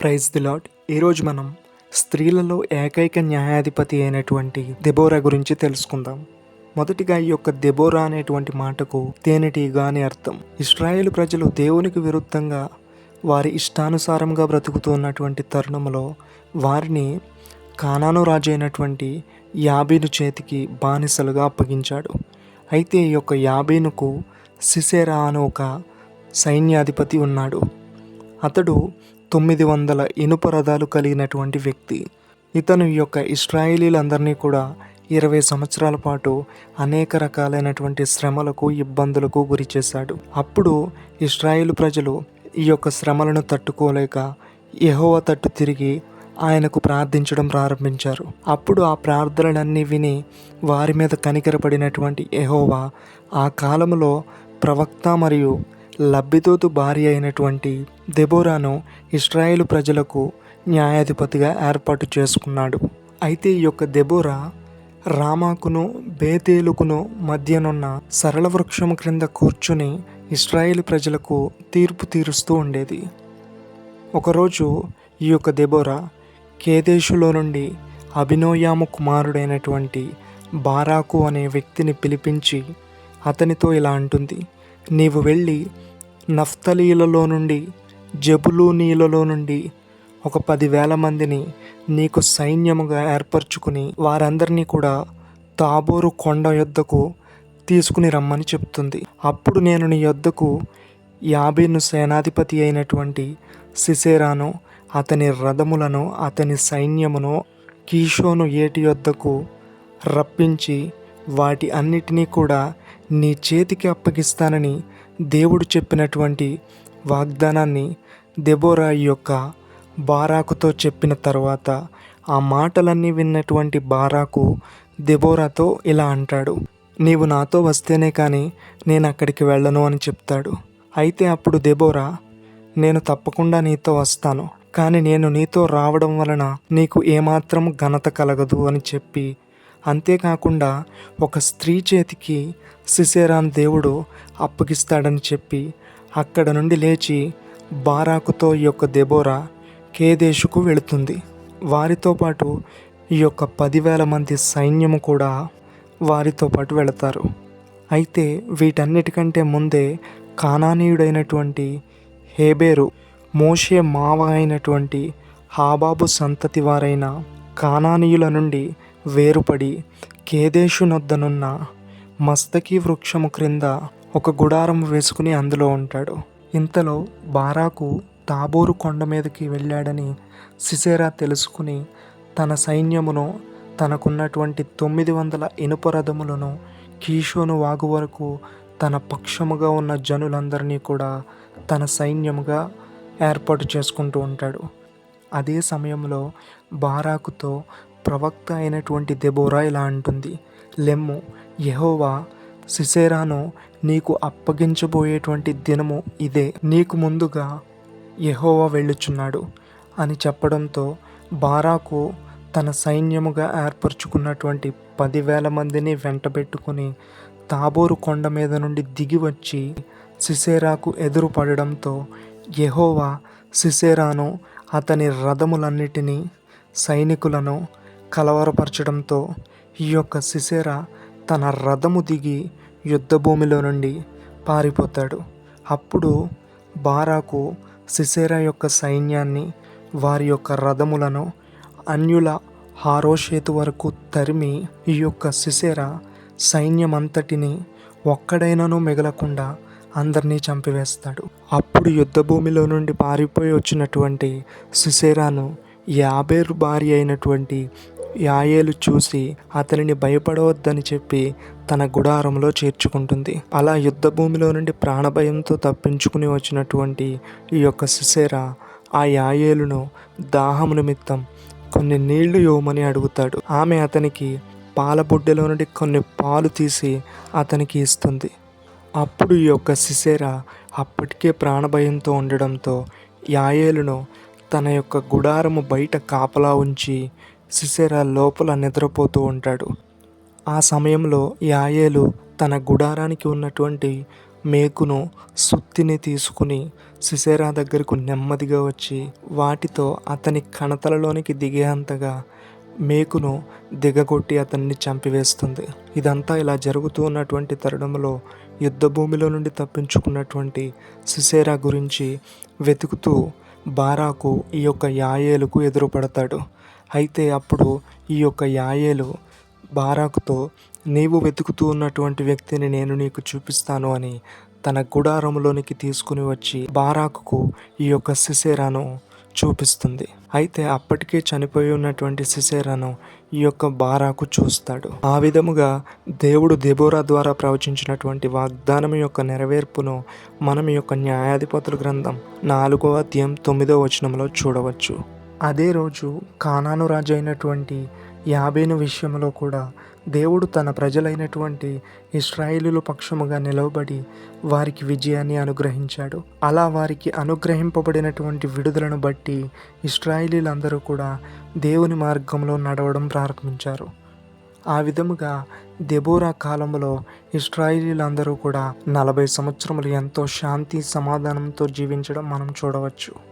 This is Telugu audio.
ప్రైజ్ ది లాడ్ ఈరోజు మనం స్త్రీలలో ఏకైక న్యాయాధిపతి అయినటువంటి దెబోరా గురించి తెలుసుకుందాం. మొదటిగా ఈ యొక్క దెబోరా అనేటువంటి మాటకు తేనెటీగా అని అర్థం. ఇస్రాయేల్ ప్రజలు దేవునికి విరుద్ధంగా వారి ఇష్టానుసారంగా బ్రతుకుతున్నటువంటి తరుణంలో వారిని కానాను రాజు అయినటువంటి యాబీను చేతికి బానిసలుగా అప్పగించాడు. అయితే ఈ యొక్క యాబీనుకు సిసేరా అను ఒక సైన్యాధిపతి ఉన్నాడు. అతడు తొమ్మిది వందల ఇనుప రథాలు కలిగినటువంటి వ్యక్తి. ఇతను ఈ యొక్క ఇస్రాయేలీలందరినీ కూడా ఇరవై సంవత్సరాల పాటు అనేక రకాలైనటువంటి శ్రమలకు ఇబ్బందులకు గురి చేశాడు. అప్పుడు ఇస్రాయేల్ ప్రజలు ఈ యొక్క శ్రమలను తట్టుకోలేక యెహోవా తట్టు తిరిగి ఆయనకు ప్రార్థించడం ప్రారంభించారు. అప్పుడు ఆ ప్రార్థనలన్నీ విని వారి మీద కనికరపడినటువంటి ఎహోవా ఆ కాలంలో ప్రవక్త మరియు లబ్బితోతు భార్య అయినటువంటి దెబోరాను ఇస్రాయేల్ ప్రజలకు న్యాయాధిపతిగా ఏర్పాటు చేసుకున్నాడు. అయితే ఈ యొక్క దెబోరా రామాకును బేతేలుకును మధ్యనున్న సరళ వృక్షము క్రింద కూర్చుని ఇస్రాయేల్ ప్రజలకు తీర్పు తీరుస్తూ ఉండేది. ఒకరోజు ఈ యొక్క దెబోరా కేదేశులో నుండి అభినోయాము కుమారుడైనటువంటి బారాకు అనే వ్యక్తిని పిలిపించి అతనితో ఇలా అంటుంది నీవు వెళ్ళి నఫ్తలీలలో నుండి జబులూనీలలో నుండి ఒక పదివేల మందిని నీకు సైన్యముగా ఏర్పరచుకుని వారందరినీ కూడా తాబోరు కొండ యొద్దకు తీసుకుని రమ్మని చెప్తుంది. అప్పుడు నేను నీ యొద్దకు యాబీను సేనాధిపతి అయినటువంటి సిసేరాను అతని రథములను అతని సైన్యమును కీషోను ఏటి యొద్దకు రప్పించి వాటి అన్నిటినీ కూడా నీ చేతికి అప్పగిస్తానని దేవుడు చెప్పినటువంటి వాగ్దానాన్ని దెబోరా యొక్క బారాకుతో చెప్పిన తర్వాత ఆ మాటలన్నీ విన్నటువంటి బారాకు దెబోరాతో ఇలా అంటాడు నీవు నాతో వస్తేనే కానీ నేను అక్కడికి వెళ్ళను అని చెప్తాడు. అయితే అప్పుడు దెబోరా నేను తప్పకుండా నీతో వస్తాను కానీ నేను నీతో రావడం వలన నీకు ఏమాత్రం ఘనత కలగదు అని చెప్పి అంతేకాకుండా ఒక స్త్రీ చేతికి సిసేరాన్ దేవుడు అప్పగిస్తాడని చెప్పి అక్కడ నుండి లేచి బారాకుతో ఈ యొక్క దెబోరా కేదేశుకు వెళుతుంది. వారితో పాటు ఈ యొక్క పదివేల మంది సైన్యము కూడా వారితో పాటు వెళతారు. అయితే వీటన్నిటికంటే ముందే కానానీయుడైనటువంటి హేబేరు మోషే మావ అయినటువంటి హాబాబు సంతతి వారైన కానానీయుల నుండి వేరుపడి కేదేశు నొద్దనున్న మస్తకి వృక్షము క్రింద ఒక గుడారం వేసుకుని అందులో ఉంటాడు. ఇంతలో బారాకు తాబోరు కొండ మీదకి వెళ్ళాడని సిసేరా తెలుసుకుని తన సైన్యమును తనకున్నటువంటి తొమ్మిది వందల ఇనుప రథములను కీషోను వాగు వరకు తన పక్షముగా ఉన్న జనులందరినీ కూడా తన సైన్యముగా ఏర్పాటు చేసుకుంటూ ఉంటాడు. అదే సమయంలో బారాకుతో ప్రవక్త అయినటువంటి దెబోరా ఇలా అంటుంది లెమ్ము యహోవా సిసేరాను నీకు అప్పగించబోయేటువంటి దినము ఇదే. నీకు ముందుగా యహోవా వెళ్ళుచున్నాడు అని చెప్పడంతో బారాకు తన సైన్యముగా ఏర్పరచుకున్నటువంటి పదివేల మందిని వెంటబెట్టుకుని తాబోరు కొండ మీద నుండి దిగి వచ్చి సిసేరాకు ఎదురుపడడంతో యహోవా యెహోవా సిసేరాను అతని రథములన్నిటినీ సైనికులను కలవరపరచడంతో ఈ యొక్క సిసేరా తన రథము దిగి యుద్ధభూమిలో నుండి పారిపోతాడు. అప్పుడు బారాకు సిసేరా యొక్క సైన్యాన్ని వారి యొక్క రథములను అన్యుల హారోషేతు వరకు తరిమి ఈ యొక్క సిసేరా సైన్యమంతటిని ఒక్కడైనను మిగలకుండా అందరినీ చంపివేస్తాడు. అప్పుడు యుద్ధభూమిలో నుండి పారిపోయి వచ్చినటువంటి సిసేరాను యాబేరు భార్య అయినటువంటి యాయేలు చూసి అతనిని భయపడవద్దని చెప్పి తన గుడారంలో చేర్చుకుంటుంది. అలా యుద్ధ భూమిలో నుండి ప్రాణభయంతో తప్పించుకుని వచ్చినటువంటి ఈ యొక్క సిసేరా ఆ యాయేలును దాహం నిమిత్తం కొన్ని నీళ్ళు ఇవ్వమని అడుగుతాడు. ఆమె అతనికి పాల బుడ్డెలో నుండి కొన్ని పాలు తీసి అతనికి ఇస్తుంది. అప్పుడు ఈ యొక్క సిసేరా అప్పటికే ప్రాణభయంతో ఉండడంతో యాయేలును తన యొక్క గుడారము బయట కాపలా ఉంచి సిసేరా లోపల నిద్రపోతూ ఉంటాడు. ఆ సమయంలో యాయేలు తన గుడారానికి ఉన్నటువంటి మేకును సుత్తిని తీసుకుని సిసేరా దగ్గరకు నెమ్మదిగా వచ్చి వాటితో అతని కణతలలోనికి దిగేంతగా మేకును దిగగొట్టి అతన్ని చంపివేస్తుంది. ఇదంతా ఇలా జరుగుతూ ఉన్నటువంటి తరుణంలో యుద్ధ భూమిలో నుండి తప్పించుకున్నటువంటి సిసేరా గురించి వెతుకుతూ బారాకు ఈ యొక్క యాయేలుకు ఎదురుపడతాడు. అయితే అప్పుడు ఈ యొక్క యాయేలు బారాకుతో నీవు వెతుకుతూ ఉన్నటువంటి వ్యక్తిని నేను నీకు చూపిస్తాను అని తన గుడారంలోనికి తీసుకుని వచ్చి బారాకుకు ఈ యొక్క సిసేరాను చూపిస్తుంది. అయితే అప్పటికే చనిపోయి ఉన్నటువంటి సిసేరాను ఈ యొక్క బారాకు చూస్తాడు. ఆ విధముగా దేవుడు దెబోరా ద్వారా ప్రవచించినటువంటి వాగ్దానం యొక్క నెరవేర్పును మనం ఈ యొక్క న్యాయాధిపతుల గ్రంథం నాలుగో అధ్యాయం తొమ్మిదో వచనంలో చూడవచ్చు. అదే రోజు కానాను రాజు అయినటువంటి యాబేను విషయంలో కూడా దేవుడు తన ప్రజలైనటువంటి ఇస్రాయిలు పక్షముగా నిలవబడి వారికి విజయాన్ని అనుగ్రహించాడు. అలా వారికి అనుగ్రహింపబడినటువంటి విడుదలను బట్టి ఇస్రాయిలీలందరూ కూడా దేవుని మార్గంలో నడవడం ప్రారంభించారు. ఆ విధముగా దెబోరా కాలంలో ఇస్రాయిలీలందరూ కూడా నలభై సంవత్సరములు ఎంతో శాంతి సమాధానంతో జీవించడం మనం చూడవచ్చు.